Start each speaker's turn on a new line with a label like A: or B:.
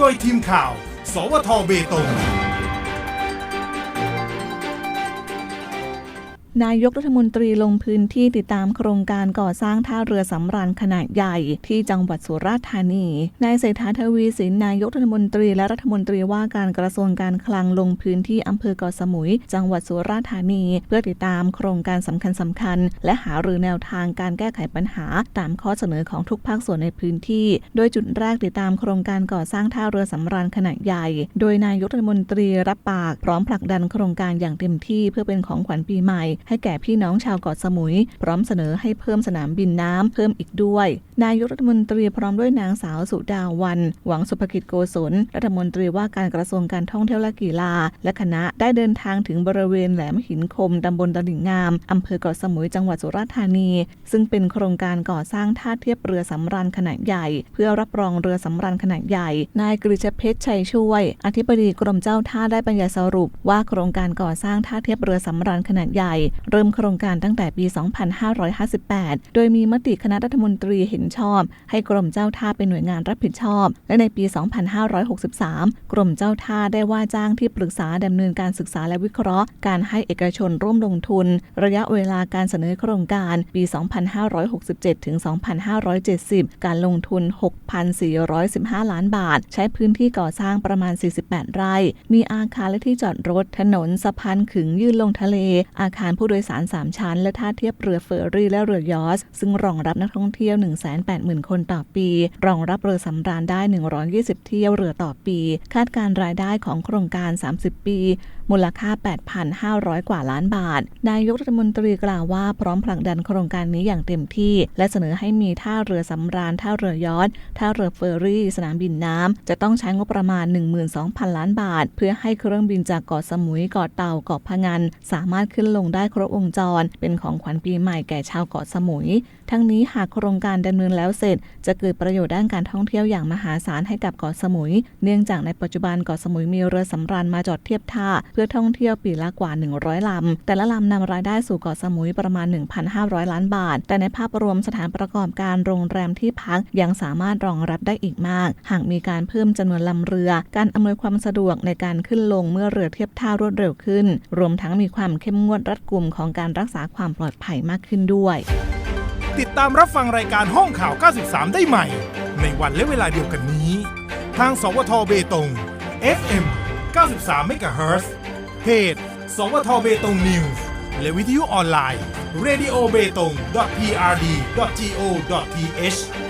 A: โดยทีมข่าว สวทเบตง
B: นายกรัฐมนตรีลงพื้นที่ติดตามโครงการก่อสร้างท่าเรือสำราญขนาดใหญ่ที่จังหวัดสุราษฎร์ธานี นายเศรษฐาทวีสินนายกรัฐมนตรีและรัฐมนตรีว่าการกระทรวงการคลังลงพื้นที่อำเภอเกาะสมุย จังหวัดสุราษฎร์ธานี เพื่อติดตามโครงการสำคัญสำคัญ และหารือแนวทางการแก้ไขปัญหา ตามข้อเสนอของทุกภาคส่วนในพื้นที่ โดยจุดแรกติดตามโครงการก่อสร้างท่าเรือสำราญขนาดใหญ่ โดยนายกรัฐมนตรีรับปาก พร้อมผลักดันโครงการอย่างเต็มที่เพื่อเป็นของขวัญปีใหม่ให้แก่พี่น้องชาวเกาะสมุย พร้อมเสนอให้เพิ่มสนามบินน้ำเพิ่มอีกด้วย นายกรัฐมนตรีพร้อมด้วยนางสาวสุดาวัน หวังสุภกิจโกศลรัฐมนตรีว่าการกระทรวงการท่องเที่ยวและกีฬา และคณะได้เดินทางถึงบริเวณแหลมหินคมตำบลตลิ่งงามอำเภอเกาะสมุยจังหวัดสุราษฎร์ธานี ซึ่งเป็นโครงการก่อสร้างท่าเทียบเรือสำราญขนาดใหญ่ เพื่อรับรองเรือสำราญขนาดใหญ่ นายกฤษเพชรชัยช่วย อธิบดีกรมเจ้าท่าได้บรรยายสรุป ว่าโครงการก่อสร้างท่าเทียบเรือสำราญขนาดใหญ่เริ่มโครงการตั้งแต่ปี 2558 โดยมีมติคณะรัฐมนตรีเห็นชอบ ให้กรมเจ้าท่าเป็นหน่วยงานรับผิดชอบ และในปี 2563 กรมเจ้าท่าได้ว่าจ้างที่ปรึกษาดำเนินการศึกษาและวิเคราะห์ การให้เอกชนร่วมลงทุน ระยะเวลาการเสนอโครงการปี 2567 ถึง 2570 การลงทุน 6,415 ล้านบาท ใช้พื้นที่ก่อสร้างประมาณ 48 ไร่ มีอาคารและที่จอดรถ ถนนสะพานขึงยื่นลงทะเล อาคารผู้โดยสาร 3 ชั้น และท่าเทียบเรือเฟอร์รี่และเรือยอชซึ่งรองรับนักท่องเที่ยว 180,000 คนต่อปี รองรับเรือสำราญได้ 120 เที่ยวเรือต่อปี คาดการรายได้ของโครงการ 30 ปี มูลค่า 8,500 กว่าล้านบาท นายกรัฐมนตรีกล่าวว่าพร้อมผลักดันโครงการนี้อย่างเต็มที่ และเสนอให้มีท่าเรือสำราญท่าเรือยอชท่าเรือเฟอร์รี่ สนามบินน้ำจะต้องใช้งบประมาณ 12,000 ล้านบาท เพื่อให้เครื่องบินจากเกาะสมุยเกาะเต่าเกาะพะงันสามารถขึ้นลงได้ครบวงจร เป็นของขวัญปีใหม่แก่ชาวเกาะสมุย ทั้งนี้หากโครงการดำเนินแล้วเสร็จ จะเกิดประโยชน์ด้านการท่องเที่ยวอย่างมหาศาลให้กับเกาะสมุย เนื่องจากในปัจจุบันเกาะสมุยมีเรือสำราญมาจอดเทียบท่า เพื่อท่องเที่ยวปีละกว่า 100ลำแต่ละลำนำรายได้สู่เกาะสมุยประมาณ 1,500 ล้านบาท แต่ในภาพรวมสถานประกอบการโรงแรมที่พักยังสามารถรองรับได้อีกมาก หากมีการเพิ่มจำนวนลำเรือ การอำนวยความสะดวกในการขึ้นลงเมื่อเรือเทียบท่ารวดเร็วขึ้น รวมทั้งมีความเข้มงวดรัดกุมของการรักษาความปลอดภัยมากขึ้นด้วย
A: ติดตามรับฟังรายการห้องข่าว 93 ได้ใหม่ ในวันและเวลาเดียวกันนี้ ทาง สวทเบตง FM 93เมกะเฮิรตซ์เพจ สวทเบตงนิวส์และวิทยุออนไลน์ radio b e t o n g prd go th